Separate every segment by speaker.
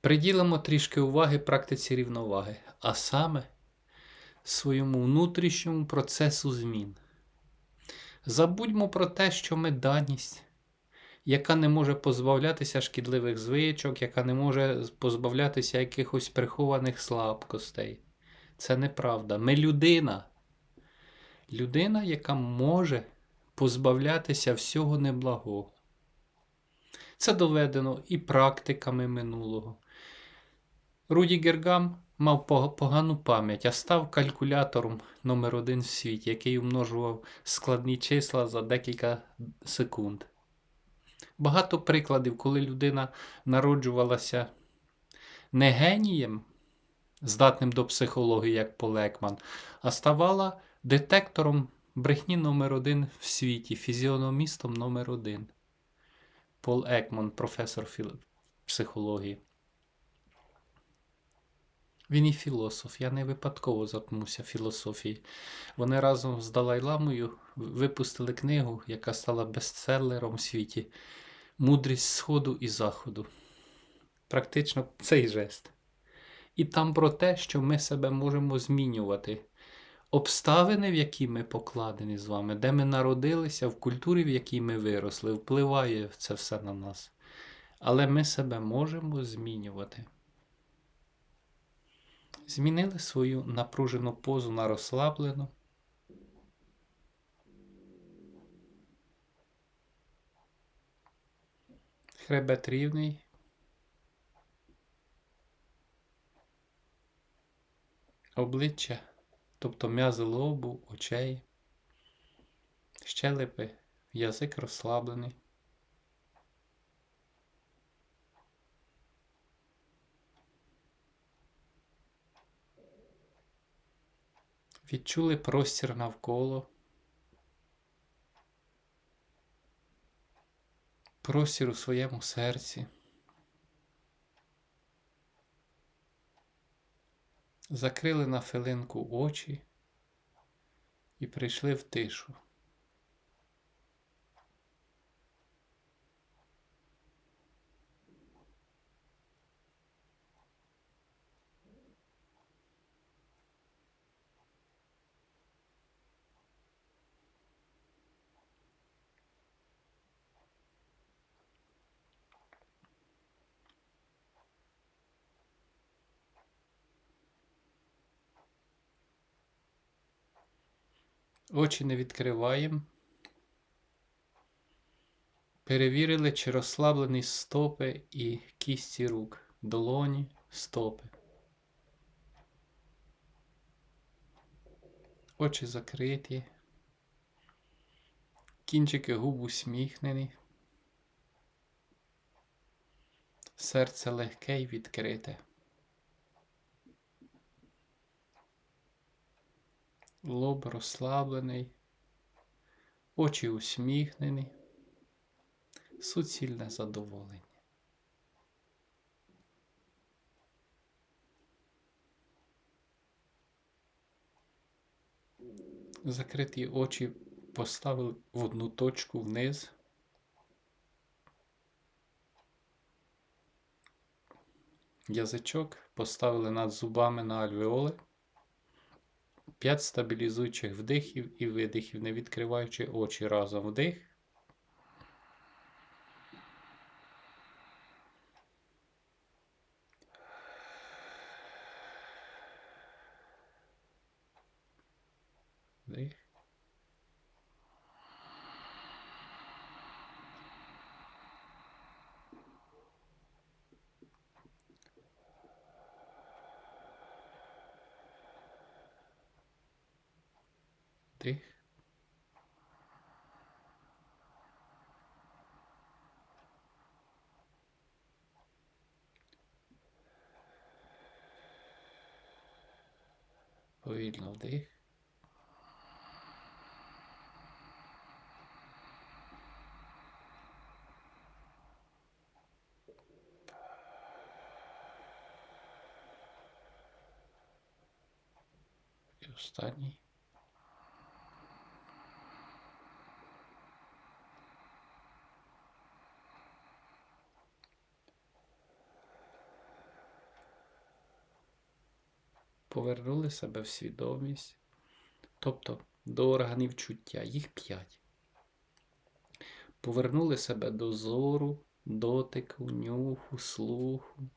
Speaker 1: Приділимо трішки уваги практиці рівноваги, а саме своєму внутрішньому процесу змін. Забудьмо про те, що ми даність, яка не може позбавлятися шкідливих звичок, яка не може позбавлятися якихось прихованих слабкостей. Це неправда. Ми людина. Людина, яка може позбавлятися всього неблагого. Це доведено і практиками минулого. Руді Гергам мав погану пам'ять, а став калькулятором номер один в світі, який умножував складні числа за декілька секунд. Багато прикладів, коли людина народжувалася не генієм, здатним до психології, як Пол Екман, а ставала детектором брехні номер один в світі, фізіономістом номер один. Пол Екман, професор психології. Він і філософ. Я не випадково заткнувся філософії. Вони разом з Далай-Ламою випустили книгу, яка стала бестселером в світі Мудрість Сходу і Заходу. Практично цей жест. І там про те, що ми себе можемо змінювати. Обставини, в які ми покладені з вами, де ми народилися, в культурі, в якій ми виросли, впливає це все на нас. Але ми себе можемо змінювати. Змінили свою напружену позу на розслаблену. Хребет рівний. Обличчя, тобто м'язи лобу, очей, щелепи, язик розслаблений. Відчули простір навколо. Простір у своєму серці. Закрили на хвилинку очі і прийшли в тишу. Очі не відкриваємо. Перевірили, чи розслаблені стопи і кісті рук, долоні, стопи. Очі закриті. Кінчики губ усміхнені. Серце легке й відкрите. Лоб розслаблений, очі усміхнені, суцільне задоволення. Закриті очі поставили в одну точку вниз. Язичок поставили над зубами на альвеоли. 5 стабілізуючих вдихів і видихів, не відкриваючи очі разом вдих. Вдих. Повільно вдих. І останній. Повернули себе в свідомість, тобто до органів чуття, їх п'ять. Повернули себе до зору, дотику, нюху, слуху.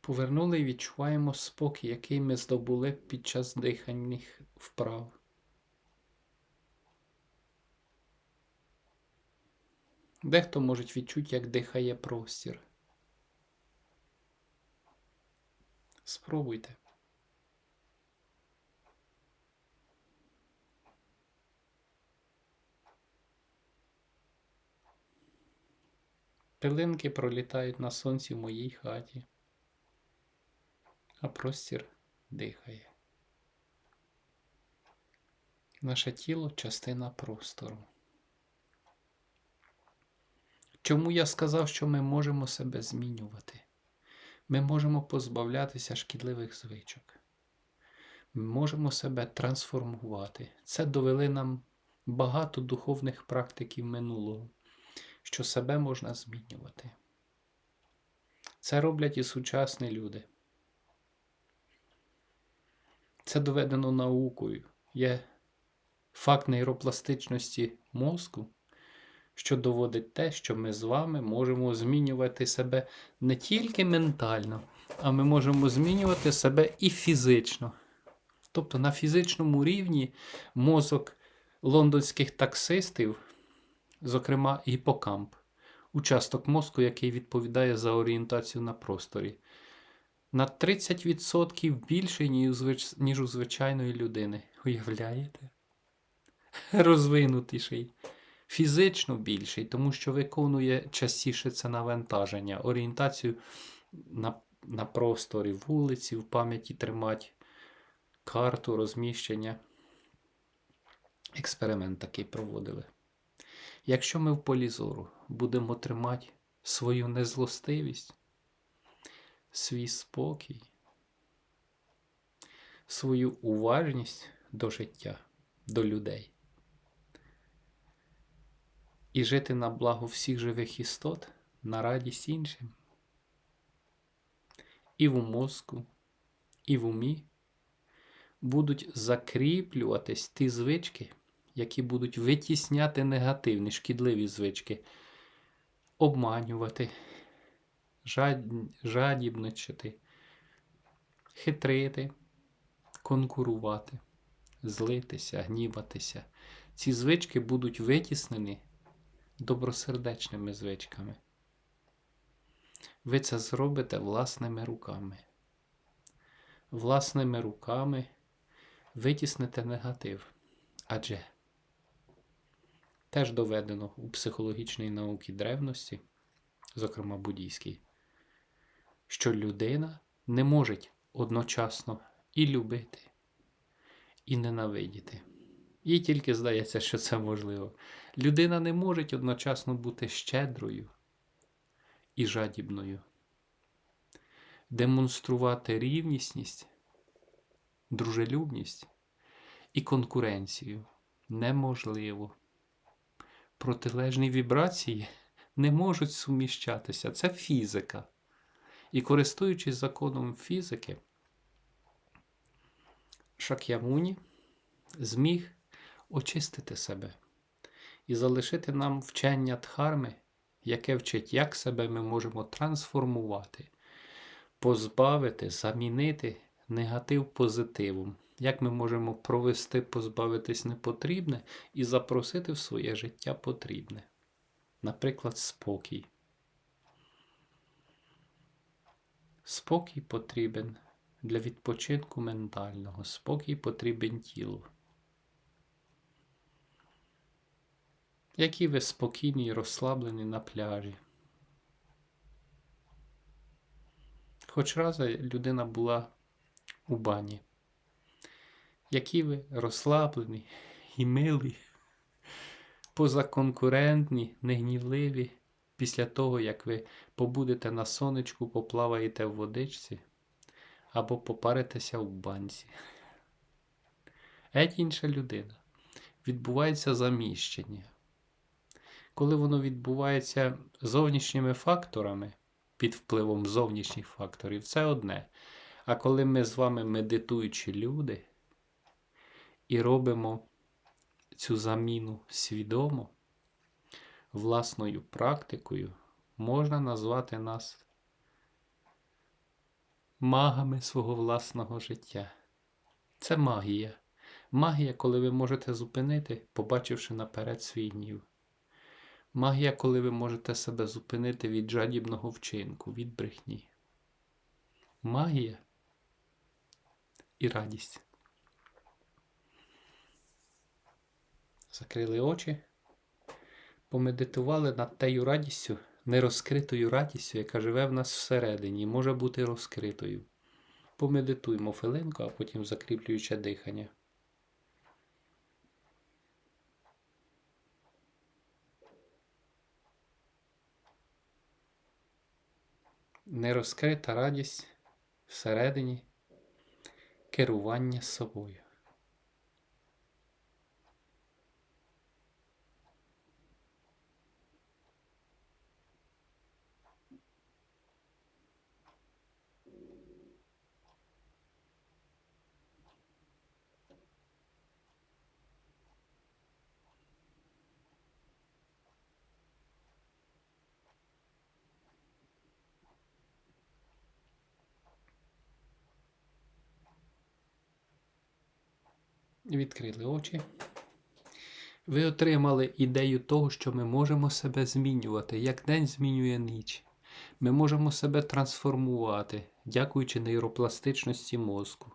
Speaker 1: Повернули і відчуваємо спокій, який ми здобули під час дихальних вправ. Дехто може відчути, як дихає простір. Спробуйте. Пилинки пролітають на сонці в моїй хаті, а простір дихає. Наше тіло частина простору. Чому я сказав, що ми можемо себе змінювати? Ми можемо позбавлятися шкідливих звичок. Ми можемо себе трансформувати. Це довели нам багато духовних практиків минулого, що себе можна змінювати. Це роблять і сучасні люди. Це доведено наукою. Є факт нейропластичності мозку що доводить те, що ми з вами можемо змінювати себе не тільки ментально, а ми можемо змінювати себе і фізично. Тобто на фізичному рівні мозок лондонських таксистів, зокрема гіпокамп, участок мозку, який відповідає за орієнтацію на просторі, на 30% більший, ніж у звичайної людини. Уявляєте? Розвинутіший фізично більший, тому що виконує частіше це навантаження, орієнтацію на на просторі вулиці, в пам'яті тримати карту розміщення. Експеримент такий проводили. Якщо ми в полі зору будемо тримати свою незлостивість, свій спокій, свою уважність до життя, до людей, і жити на благо всіх живих істот на радість іншим. І в мозку, і в умі будуть закріплюватись ті звички, які будуть витісняти негативні, шкідливі звички, обманювати, жад... жадібничати, хитрити, конкурувати, злитися, гніватися. Ці звички будуть витіснені добросердечними звичками. Ви це зробите власними руками. Власними руками витіснете негатив. Адже теж доведено у психологічній науці древності, зокрема буддійській, що людина не може одночасно і любити, і ненавидіти. Їй тільки здається, що це можливо. Людина не може одночасно бути щедрою і жадібною. Демонструвати рівнісність, дружелюбність і конкуренцію неможливо. Протилежні вібрації не можуть суміщатися. Це фізика. І користуючись законом фізики, Шак'ямуні зміг очистити себе і залишити нам вчення Дхарми, яке вчить, як себе ми можемо трансформувати, позбавити, замінити негатив позитивом, як ми можемо провести, позбавитись непотрібне і запросити в своє життя потрібне. Наприклад, спокій. Спокій потрібен для відпочинку ментального, спокій потрібен тілу. Які ви спокійні і розслаблені на пляжі. Хоч раз людина була у бані, які ви розслаблені і милі, позаконкурентні, негнівливі після того, як ви побудете на сонечку, поплаваєте в водичці або попаритеся в банці. Геть інша людина відбувається заміщення. Коли воно відбувається зовнішніми факторами, під впливом зовнішніх факторів, це одне. А коли ми з вами медитуючі люди і робимо цю заміну свідомо, власною практикою, можна назвати нас магами свого власного життя. Це магія. Магія, коли ви можете зупинити, побачивши наперед свій гнів. Магія, коли ви можете себе зупинити від жадібного вчинку, від брехні. Магія і радість. Закрили очі, помедитували над тею радістю, нерозкритою радістю, яка живе в нас всередині, може бути розкритою. Помедитуємо хвилинку, а потім закріплююче дихання. Нерозкрита радість всередині керування собою. Відкрили очі. Ви отримали ідею того, що ми можемо себе змінювати, як день змінює ніч. Ми можемо себе трансформувати, дякуючи нейропластичності мозку.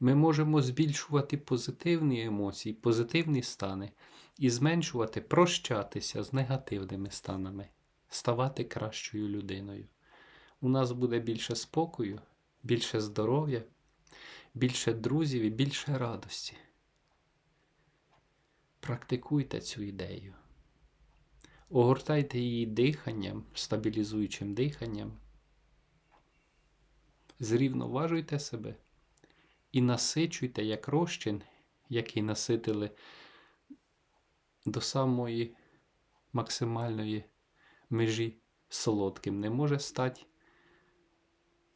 Speaker 1: Ми можемо збільшувати позитивні емоції, позитивні стани і зменшувати, прощатися з негативними станами, ставати кращою людиною. У нас буде більше спокою, більше здоров'я, більше друзів і більше радості. Практикуйте цю ідею. Огортайте її диханням, стабілізуючим диханням. Зрівноважуйте себе і насичуйте як розчин, який наситили до самої максимальної межі солодким. Не може стати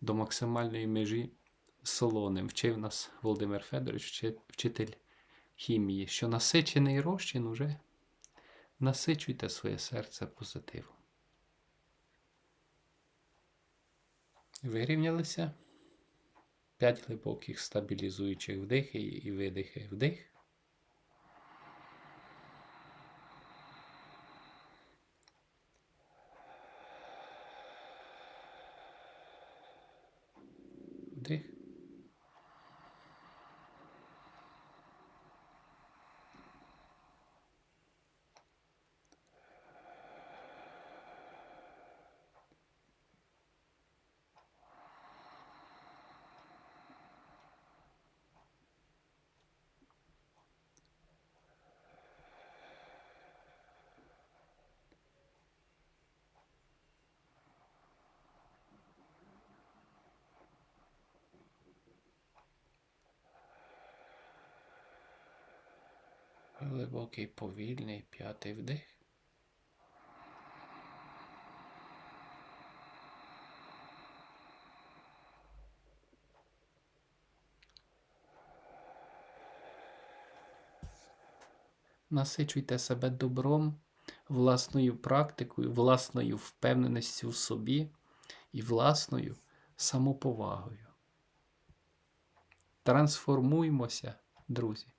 Speaker 1: до максимальної межі солоним. Вчив нас Володимир Федорович, вчитель хімії, що насичений розчин уже насичуйте своє серце позитивом. Вирівнялися. П'ять глибоких стабілізуючих вдихи і видихи. Вдих. Глибокий повільний п'ятий вдих. Насичуйте себе добром, власною практикою, власною впевненістю в собі і власною самоповагою. Трансформуймося, друзі.